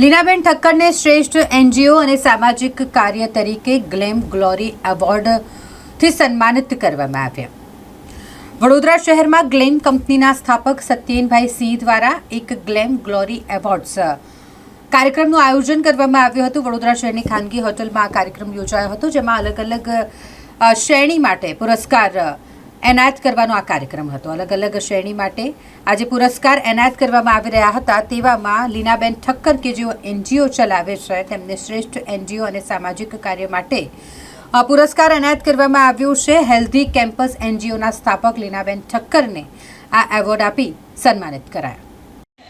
લીનાબેન ઠક્કરને શ્રેષ્ઠ એનજીઓ અને સામાજિક કાર્ય તરીકે ગ્લેમ ગ્લોરી એવોર્ડથી સન્માનિત કરવામાં આવ્યા. વડોદરા શહેરમાં ગ્લેમ કંપનીના સ્થાપક સત્યેનભાઈ સિંહ દ્વારા એક ગ્લેમ ગ્લોરી એવોર્ડ્સ કાર્યક્રમનું આયોજન કરવામાં આવ્યું હતું. વડોદરા શહેરની ખાનગી હોટલમાં આ કાર્યક્રમ યોજાયો હતો, જેમાં અલગ અલગ શ્રેણી માટે પુરસ્કાર એનાયત કરવાનો આ કાર્યક્રમ હતો. અલગ અલગ શ્રેણી માટે આજે પુરસ્કાર એનાયત કરવામાં આવી રહ્યા હતા તેવામાં લીનાબેન ઠક્કર કે જેઓ એનજીઓ ચલાવે છે તેમને શ્રેષ્ઠ એનજીઓ અને સામાજિક કાર્ય માટે પુરસ્કાર એનાયત કરવામાં આવ્યો છે. હેલ્ધી કેમ્પસ એનજીઓના સ્થાપક લીનાબેન ઠક્કરને આ એવોર્ડ આપી સન્માનિત કરાયા.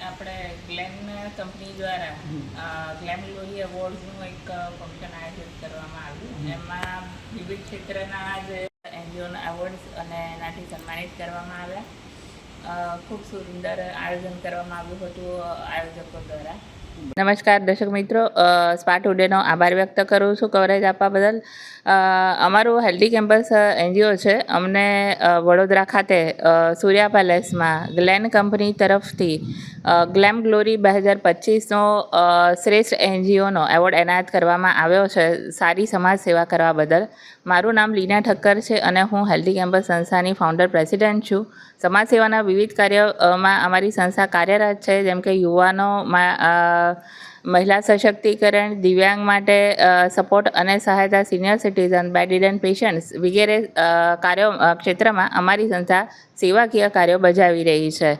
આપણે ગ્લેમ કંપની દ્વારા ગ્લેમ ગ્લોરી એવોર્ડનું એક ફંક્શન આયોજિત કરવામાં આવ્યું. એમાં વિવિધ ક્ષેત્રના જે એનજીઓના એવોર્ડ્સ અને એનાથી સન્માનિત કરવામાં આવ્યા. ખૂબ સુંદર આયોજન કરવામાં આવ્યું હતું આયોજકો દ્વારા. નમસ્કાર દર્શક મિત્રો. સ્પાટ ઉડેનો આભાર વ્યક્ત કરું છું કવરેજ આપવા બદલ. અમારું હેલ્ધી કેમ્પસ એનજીઓ છે. અમને વડોદરા ખાતે સૂર્યા પેલેસમાં ગ્લેન કંપની તરફથી ગ્લેમ ગ્લોરી બે હજાર પચીસનો શ્રેષ્ઠ એનજીઓનો એવોર્ડ એનાયત કરવામાં આવ્યો છે. સારી સમાજ સેવા કરવા બદલ. મારું નામ લીના ઠક્કર છે અને હું હેલ્ધી કેમ્પસ સંસ્થાની ફાઉન્ડર પ્રેસિડેન્ટ છું. સમાજ સેવાના વિવિધ કાર્યોમાં અમારી સંસ્થા કાર્યરત છે, જેમ કે યુવાનોમાં મહિલા સશક્તિકરણ, દિવ્યાંગ માટે સપોર્ટ અને સહાયતા સિનિયર સિટીઝન બેડિડન પેશન્ટ્સ વગેરે કાર્યો ક્ષેત્રમાં અમારી સંસ્થા સેવાકીય કાર્યો બજાવી રહી છે.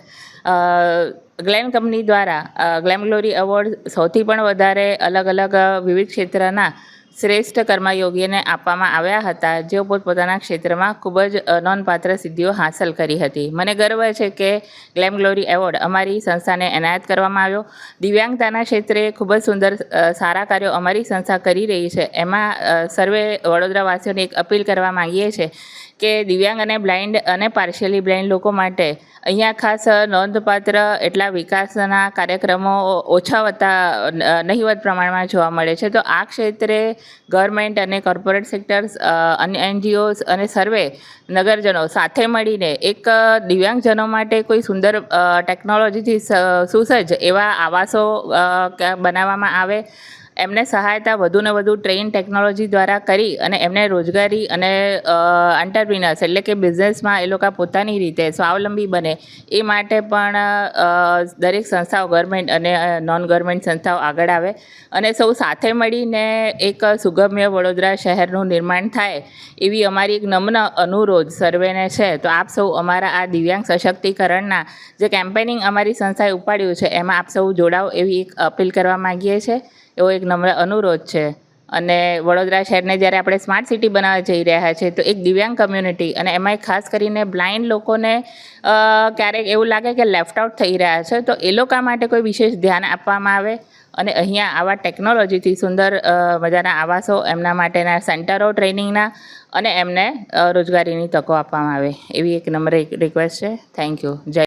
અ, ગ્લેન કંપની દ્વારા ગ્લેમ ગ્લોરી એવોર્ડ સૌથી પણ વધારે અલગ અલગ વિવિધ ક્ષેત્રના શ્રેષ્ઠ કર્મયોગીને આપવામાં આવ્યા હતા, જેઓ પોતપોતાના ક્ષેત્રમાં ખૂબ જ નોંધપાત્ર સિદ્ધિઓ હાંસલ કરી હતી. મને ગર્વ છે કે ગ્લેમ ગ્લોરી એવોર્ડ અમારી સંસ્થાને એનાયત કરવામાં આવ્યો. દિવ્યાંગતાના ક્ષેત્રે ખૂબ જ સુંદર સારા કાર્યો અમારી સંસ્થા કરી રહી છે. એમાં સર્વે વડોદરાવાસીઓને એક અપીલ કરવા માંગીએ છીએ કે દિવ્યાંગ અને બ્લાઇન્ડ અને પાર્શિયલી બ્લાઇન્ડ લોકો માટે અહીંયા ખાસ નોંધપાત્ર એટલા વિકાસના કાર્યક્રમો ઓછા વત્તા નહિવત પ્રમાણમાં જોવા મળે છે. તો આ ક્ષેત્રે ગવર્મેન્ટ અને કોર્પોરેટ સેક્ટર્સ અને એનજીઓઝ અને સર્વે નગરજનો સાથે મળીને એક દિવ્યાંગજનો માટે કોઈ સુંદર ટેકનોલોજીથી સુસજ્જ એવા આવાસો બનાવવામાં આવે. એમને સહાયતા વધુને વધુ ટ્રેન ટેકનોલોજી દ્વારા કરી અને એમને રોજગારી અને એન્ટરપ્રિનર્સ એટલે કે બિઝનેસમાં એ લોકો પોતાની રીતે સ્વાવલંબી બને. એ માટે પણ દરેક સંસ્થાઓ ગવર્મેન્ટ અને નોન ગવર્મેન્ટ સંસ્થાઓ આગળ આવે અને સૌ સાથે મળીને એક સુગમ્ય વડોદરા શહેરનું નિર્માણ થાય એવી અમારી એક નમ્ન અનુરોધ સર્વેને છે. તો આપ સૌ અમારા આ દિવ્યાંગ સશક્તિકરણના જે કેમ્પેનિંગ અમારી સંસ્થાએ ઉપાડ્યું છે, એમાં આપ સૌ જોડાઓ એવી એક અપીલ કરવા માગીએ છીએ. એવો એક નમ્ર અનુરોધ છે. અને વડોદરા શહેરને જ્યારે આપણે સ્માર્ટ સિટી બનાવવા જઈ રહ્યા છીએ તો એક દિવ્યાંગ કમ્યુનિટી અને એમાંય ખાસ કરીને બ્લાઇન્ડ લોકોને ક્યારેક એવું લાગે કે લેફ્ટ આઉટ થઈ રહ્યા છે, તો એ લોકો માટે કોઈ વિશેષ ધ્યાન આપવામાં આવે? અને અહીંયા આવા ટેકનોલોજીથી સુંદર મજાના આવાસો એમના માટેના સેન્ટરો ટ્રેનિંગના અને એમને રોજગારીની તકો આપવામાં આવે. એવી એક નમ્ર રિક્વેસ્ટ છે. થેન્ક યુ જય